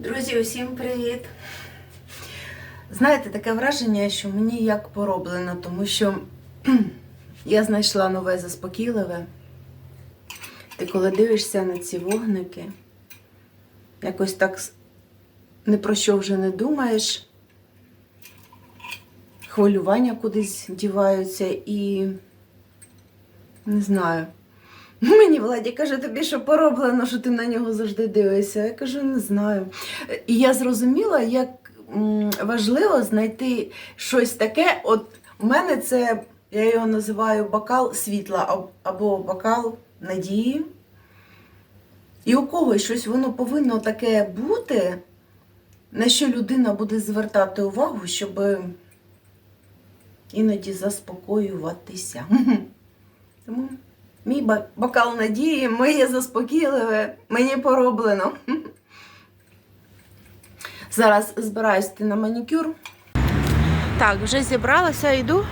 Друзі, усім привіт! Знаєте, таке враження, що мені як пороблено, тому що я знайшла нове заспокійливе. Ти коли дивишся на ці вогники, якось так не про що вже не думаєш, хвилювання кудись діваються і не знаю. Мені Владі каже, тобі що пороблено, що ти на нього завжди дивишся. Я кажу, не знаю. І я зрозуміла, як важливо знайти щось таке. От у мене це, я його називаю бокал світла або бокал надії. І у когось щось воно повинно таке бути, на що людина буде звертати увагу, щоб іноді заспокоюватися. Тому Мій бокал надії, моє заспокійливе, мені пороблено. Зараз збираюсь ти на манікюр. Так, вже зібралася, йду.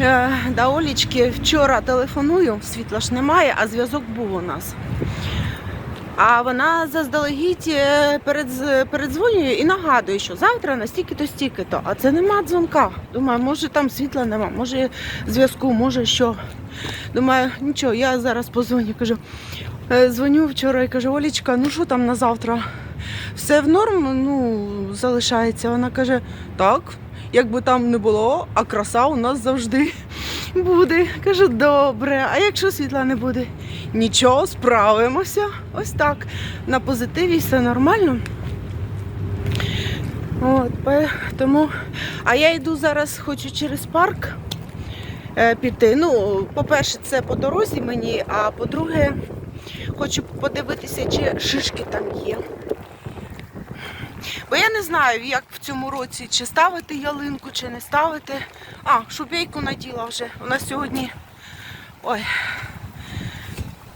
Е, До Олічки вчора телефоную, світла ж немає, а зв'язок був у нас. А вона заздалегідь е, передзвонює і нагадує, що завтра на стільки-то. А це нема дзвонка. Думаю, може там світла нема, може зв'язку, може що. Думаю, нічого, я зараз позвоню. Кажу, е, дзвоню вчора і кажу, Олічка, ну що там на завтра? Все в норм, ну, залишається. Вона каже, так, як би там не було, а краса у нас завжди буде. Кажу, добре. А якщо світла не буде? Нічого, справимося. Ось так. На позитиві все нормально. От, тому. А я йду зараз, хочу через парк е, піти. Ну, по-перше, це по дорозі мені, а по-друге, хочу подивитися, чи шишки там є. Бо я не знаю, як в цьому році, чи ставити ялинку, чи не ставити. А, шубейку наділа вже. У нас сьогодні. Ой.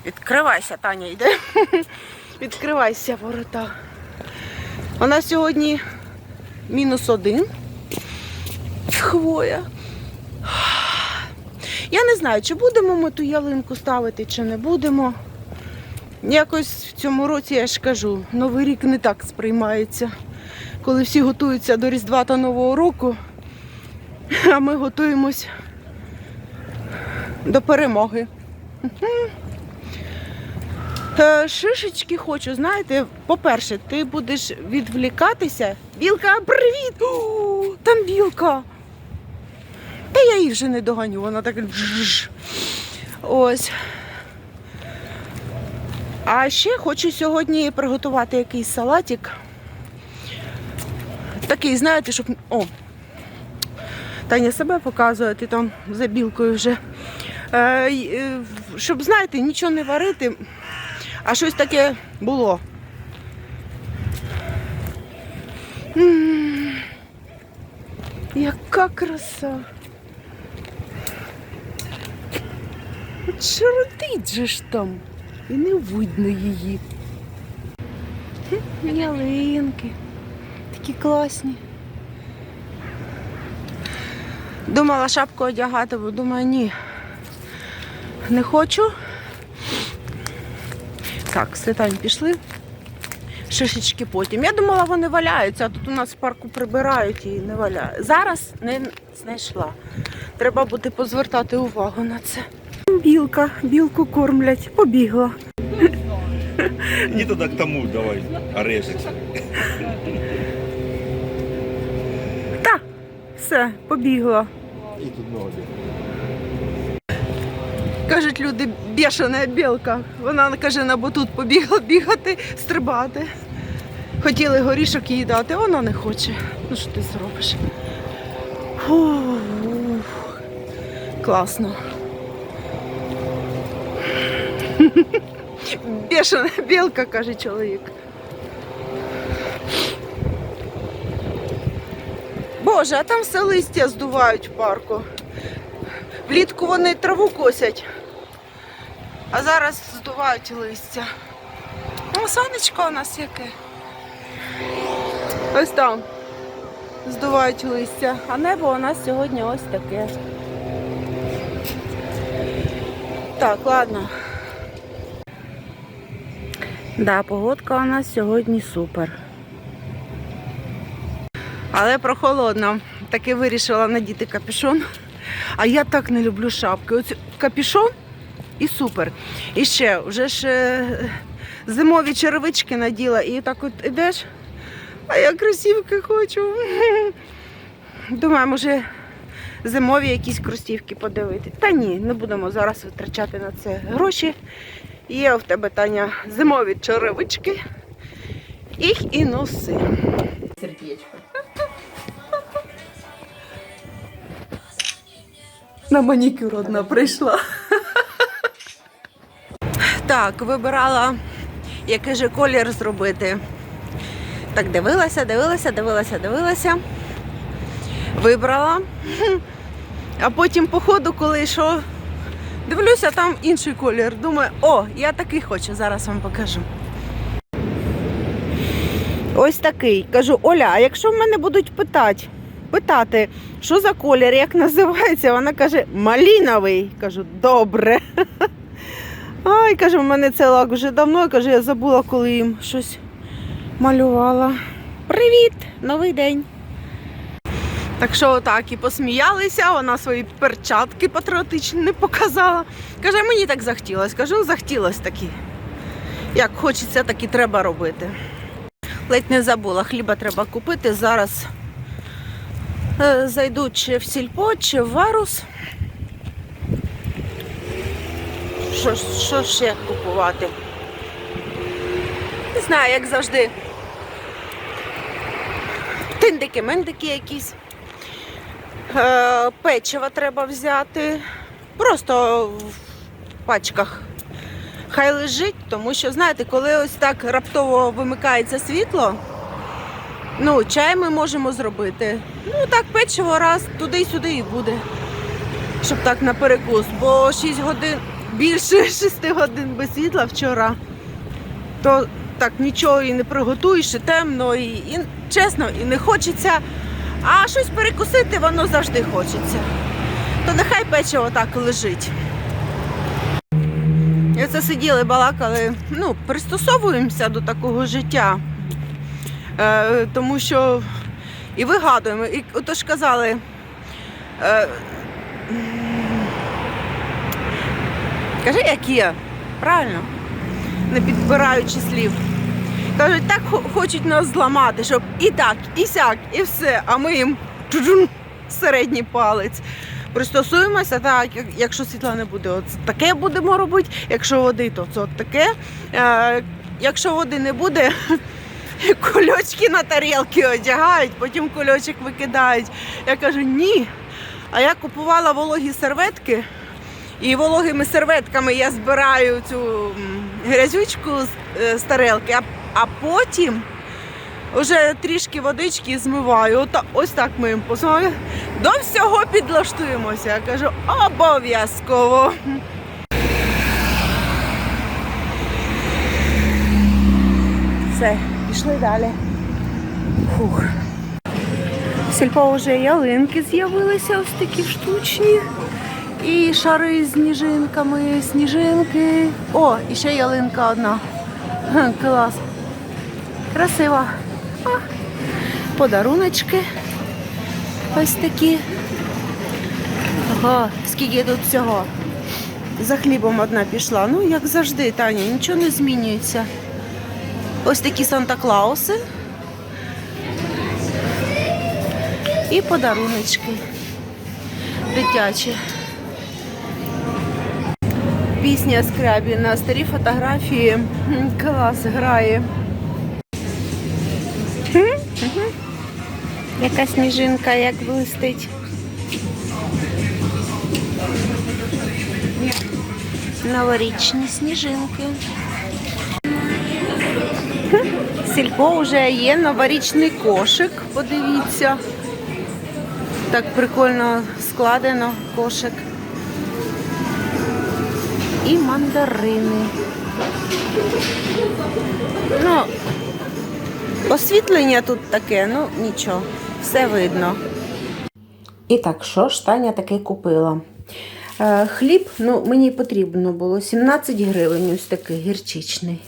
Відкривайся, Таня йде. Відкривайся, ворота. У нас сьогодні мінус один. Хвоя. Я не знаю, чи будемо ми ту ялинку ставити, чи не будемо. Якось в цьому році я ж кажу, Новий рік не так сприймається. Коли всі готуються до Різдва та Нового року, а ми готуємось до перемоги. Е, Шишечки хочу, знаєте, по-перше, ти будеш відвлікатися. Білка, привіт! О, там білка. Та я її вже не доганю, вона так. Ось. А ще хочу сьогодні приготувати якийсь салатик. Такий, знаєте, щоб. О! Таня себе показує, ти там за білкою вже. Е, е, щоб, знаєте, нічого не варити, а щось таке було. Яка краса. От шаротить же ж там. І не видно її. Ялинки. Такі класні. Думала шапку одягати, бо думаю, ні. Не хочу. Так, Світань пішли. Шишечки потім. Я думала, вони валяються, а тут у нас в парку прибирають і не валяють. Зараз не знайшла. Треба буде позвертати увагу на це. Білка, білку кормлять, побігла. Не туда к тому давай, орешек. Та, все, побігла. И тут ноги. Кажуть люди, бешена білка. Вона каже, на тут побігла бігати, стрибати. Хотіли горішок їй дати, вона не хоче. Ну що ти зробиш? Фух. Класно. Бешена білка, каже чоловік. Боже, а там все листя здувають в парку. Влітку вони траву косять, а зараз здувають листя. О, сонечко у нас яке. Ось там здувають листя, а небо у нас сьогодні ось таке. Так, ладно. Да, погодка у нас сьогодні супер. Але прохолодно. Таки вирішила надіти капюшон. А я так не люблю шапки. Оце капюшон і супер. І ще вже ж е, зимові черевички наділа, і так от ідеш. А я кросівки хочу. Думаю, може зимові якісь кросівки подивити. Та ні, не будемо зараз витрачати на це гроші. Є в тебе Таня зимові черевички. Їх і носи. Сердечко. На манікюр одна прийшла. Так, вибирала, який же колір зробити. Так, дивилася, дивилася, дивилася, дивилася. Вибрала. А потім, по ходу, коли йшов, дивлюся, там інший колір. Думаю, о, я такий хочу, зараз вам покажу. Ось такий. Кажу, Оля, а якщо в мене будуть питати, питати, що за колір, як називається, вона каже, маліновий. Кажу, добре. Ай, каже, в мене це лак вже давно. Каже, я забула, коли їм щось малювала. Привіт! Новий день. Так що отак і посміялися, вона свої перчатки патріотичні не показала. Каже, мені так захотілося. Кажу, захотілося такі. Як хочеться, так і треба робити. Ледь не забула, хліба треба купити. Зараз е, зайду чи в сільпо, чи в варус. Що, що ще купувати? Не знаю, як завжди. Тиндики, мендики якісь. Е, печиво треба взяти. Просто в пачках. Хай лежить, тому що, знаєте, коли ось так раптово вимикається світло, ну, чай ми можемо зробити. Ну, так, печиво раз, туди-сюди і буде. Щоб так на перекус. Бо 6 годин, більше 6 годин без світла вчора, то так нічого і не приготуєш, і темно, і, і чесно, і не хочеться. А щось перекусити воно завжди хочеться. То нехай печиво так лежить. І оце сиділи, балакали, ну, пристосовуємося до такого життя. Е, тому що і вигадуємо. І отож казали. Е, кажи, як є, правильно? Не підбираючи слів. Кажуть, так хочуть нас зламати, щоб і так, і сяк, і все, а ми їм середній палець. Пристосуємося, так, якщо світла не буде, от таке будемо робити. Якщо води, то це от таке. Е, якщо води не буде, кульочки на тарілки одягають, потім кульочок викидають. Я кажу, ні. А я купувала вологі серветки, і вологими серветками я збираю цю грязючку з, е, тарелки, а, потім вже трішки водички змиваю. Ось так ми їм посмали. До всього підлаштуємося. Я кажу, обов'язково. Все, пішли далі. Фух. Сільпо вже ялинки з'явилися ось такі штучні. І шари з сніжинками, сніжинки. О, і ще ялинка одна. Клас. Красиво. А, подаруночки. Ось такі. Ага, скільки тут всього. За хлібом одна пішла. Ну, як завжди, Таня, нічого не змінюється. Ось такі Санта-Клауси. І подаруночки дитячі. Пісня Скрябіна, старі фотографії. Клас грає. Яка сніжинка, як блистить. Новорічні сніжинки. Сільпо вже є новорічний кошик, подивіться. Так прикольно складено кошик. І мандарини. Ну, освітлення тут таке, ну нічого, все видно. І так, що ж Таня таке купила? Е, хліб, ну, мені потрібно було 17 гривень, ось такий гірчичний.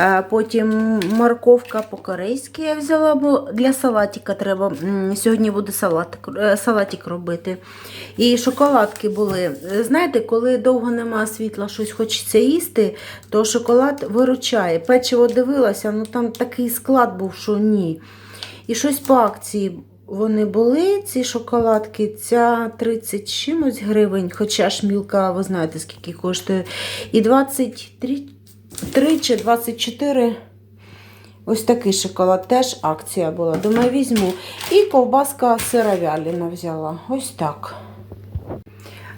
Е, Потім морковка по-корейськи я взяла, бо для салатика треба. Сьогодні буду салатик, е, салатик робити. І шоколадки були. Знаєте, коли довго немає світла, щось хочеться їсти, то шоколад виручає. Печиво дивилася, ну там такий склад був, що ні. І щось по акції вони були, ці шоколадки, ця 30 чимось гривень, хоча ж мілка, ви знаєте, скільки коштує. І 23 3 чи 24. Ось такий шоколад, теж акція була. Думаю, візьму. І ковбаска сировяліна взяла. Ось так.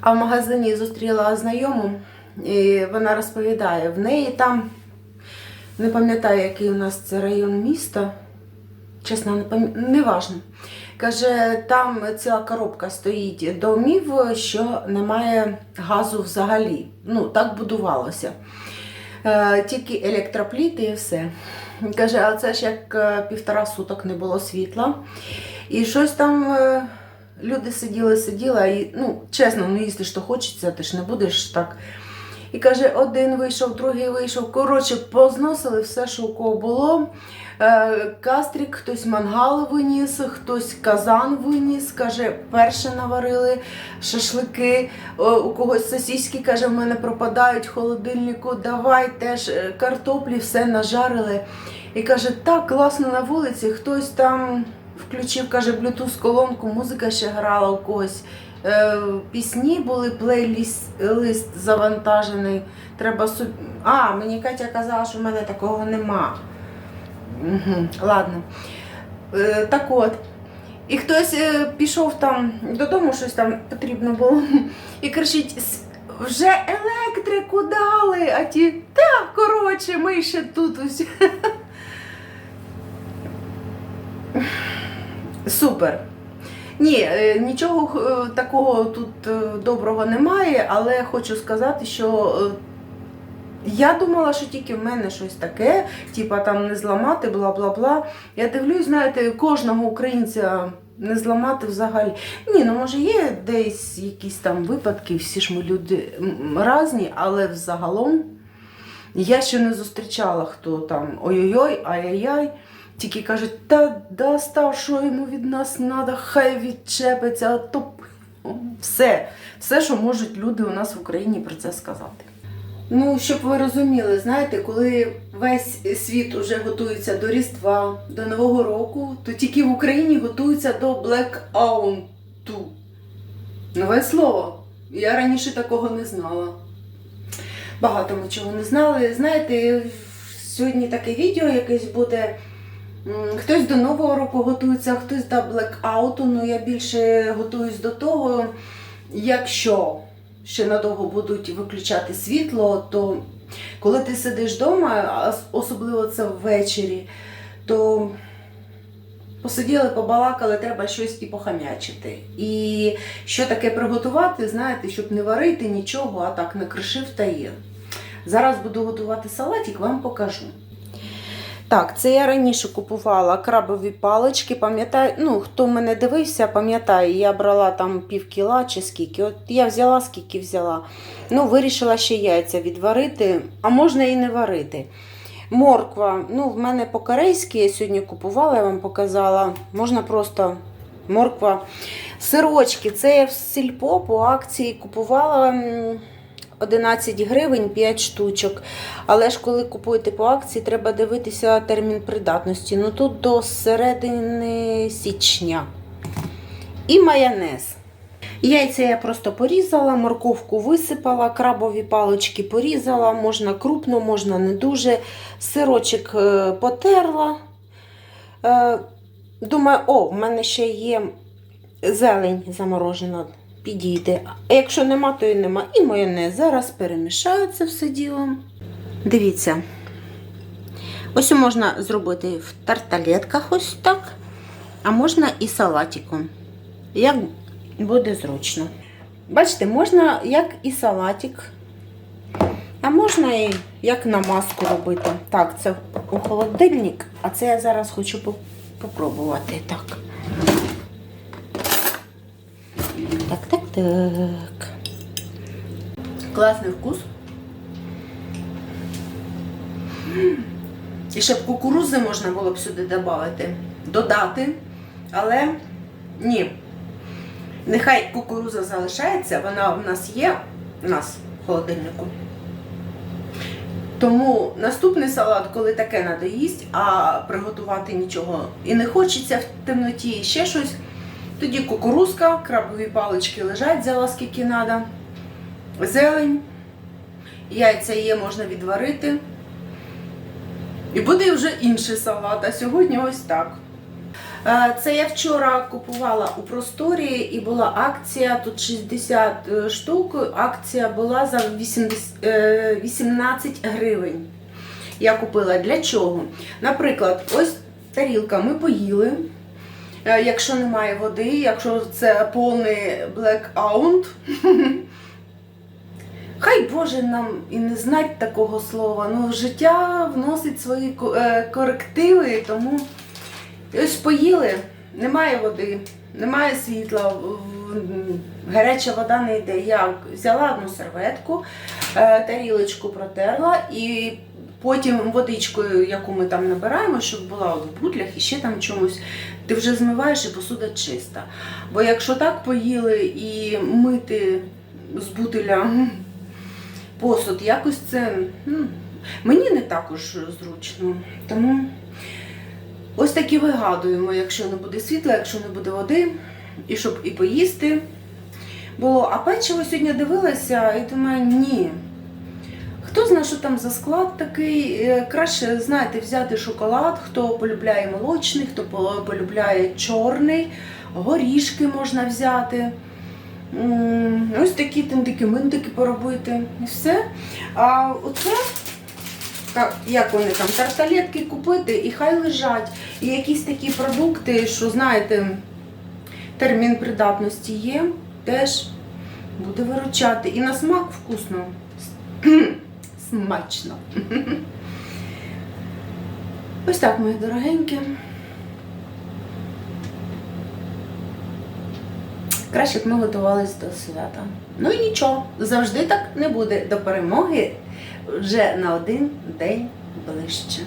А в магазині зустріла знайому, і вона розповідає, в неї там, не пам'ятаю, який у нас це район міста. Чесно, не пам'ятаю, неважно. Каже, там ціла коробка стоїть домів, що немає газу взагалі. Ну, так будувалося. Е, тільки електропліти і все. Каже, а це ж як е, півтора суток не було світла. І щось там е, люди сиділи, сиділи, і, ну, чесно, ну, якщо що хочеться, ти ж не будеш так. І каже, один вийшов, другий вийшов. Коротше, позносили все, що у кого було. Е, Кастрік, хтось мангал виніс, хтось казан виніс, каже, перше наварили шашлики, у когось сосиски, каже, в мене пропадають в холодильнику, давай теж е, картоплі, все нажарили. І каже, так класно на вулиці, хтось там включив, каже, Bluetooth колонку, музика ще грала у когось. Е, пісні були, плейліст лист завантажений. Треба собі. А, мені Катя казала, що в мене такого нема. Угу, ладно. Е, так от. І хтось е, пішов там додому, щось там потрібно було, і кричить: вже електрику дали, а ті, та, коротше, ми ще тут ось. Супер. Ні, е, нічого е, такого тут доброго немає, але хочу сказати, що я думала, що тільки в мене щось таке, типа там не зламати, бла бла бла. Я дивлюсь, знаєте, кожного українця не зламати взагалі. Ні, ну може є десь якісь там випадки, всі ж ми люди м, разні, але взагалом я ще не зустрічала, хто там ой-ой-ой, ай-яй-яй. Тільки кажуть, та достав, що йому від нас треба, хай відчепиться, а то все, все, що можуть люди у нас в Україні про це сказати. Ну, щоб ви розуміли, знаєте, коли весь світ уже готується до Різдва, до Нового року, то тільки в Україні готуються до блекаунту. Нове слово. Я раніше такого не знала. Багато ми чого не знали. Знаєте, сьогодні таке відео якесь буде. Хтось до Нового року готується, хтось до блекауту. Ну я більше готуюсь до того, якщо ще надовго будуть виключати світло, то коли ти сидиш вдома, особливо це ввечері, то посиділи, побалакали, треба щось і похамячити. І що таке приготувати, знаєте, щоб не варити нічого, а так накришив та є. Зараз буду готувати салатик, вам покажу. Так, це я раніше купувала крабові палички. Пам'ятаю, ну хто мене дивився, пам'ятає, я брала там пів кіла чи скільки. От я взяла, скільки взяла. Ну, вирішила ще яйця відварити, а можна і не варити. Морква. Ну, в мене по-корейськи я сьогодні купувала, я вам показала. Можна просто морква. Сирочки. Це я в сільпо по акції купувала. М, 11 гривень 5 штучок. Але ж коли купуєте по акції, треба дивитися термін придатності. Ну тут до середини січня. І майонез. Яйця я просто порізала, морковку висипала, крабові палички порізала, можна крупно, можна не дуже. Сирочок е, потерла. Е, Думаю, о, в мене ще є зелень заморожена. Підійде. А якщо нема, то і нема. І майонез. Зараз перемішаю це все діло. Дивіться. Ось можна зробити в тарталетках ось так. А можна і салатиком. Як буде зручно. Бачите, можна як і салатик. А можна і як намазку робити. Так, це у холодильник, а це я зараз хочу попробувати. Так. Так, так, так. Класний вкус. І ще б кукурузи можна було б сюди додати, додати. Але ні. Нехай кукуруза залишається, вона в нас є у нас в холодильнику. Тому наступний салат, коли таке надоїсть, а приготувати нічого і не хочеться в темноті, і ще щось. Тоді кукурузка, крабові палички лежать, взяла скільки треба. Зелень, яйця є, можна відварити. І буде вже інший салат. А сьогодні ось так. Е, Це я вчора купувала у просторі і була акція. Тут 60 штук. Акція була за 80, е, 18 гривень. Я купила для чого? Наприклад, ось тарілка ми поїли. Е, Якщо немає води, якщо це повний блекаут. Хай Боже нам і не знать такого слова. Ну, життя вносить свої е, корективи, тому ось поїли, немає води, немає світла, гаряча вода не йде. Я взяла одну серветку, е, тарілочку протерла і потім водичкою, яку ми там набираємо, щоб була в бутлях і ще там чомусь, ти вже змиваєш і посуда чиста. Бо якщо так поїли і мити з бутиля посуд, якось це мені не також зручно. Тому ось такі вигадуємо, якщо не буде світла, якщо не буде води, і щоб і поїсти було. А печиво сьогодні дивилася і думаю, ні. Хто знає, що там за склад такий? Е, Краще, знаєте, взяти шоколад, хто полюбляє молочний, хто полюбляє чорний, горішки можна взяти. Ось такі тендики, мендики поробити. І все. А оце, як вони там, тарталетки купити і хай лежать. І якісь такі продукти, що, знаєте, термін придатності є, теж буде виручати. І на смак вкусно. Смачно. Ось так, мої дорогенькі. Краще б ми готувалися до свята. Ну і нічого, завжди так не буде. До перемоги вже на один день ближче.